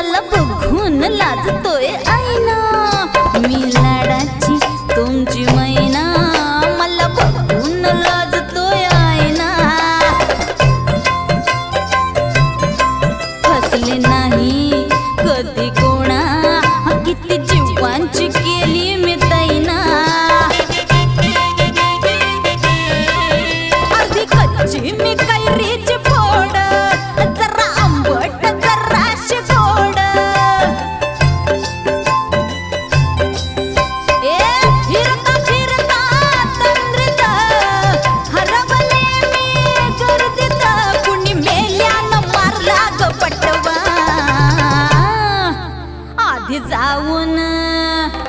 मला बघून लाजतोय आईना. मी लाडाची तुमची मैना. मला बघून लाजतोय आईना. फसले नाही कधी कोणा. किती जीवांची केली मी तैना. अगदी कच्ची मी काही 你咋问呢？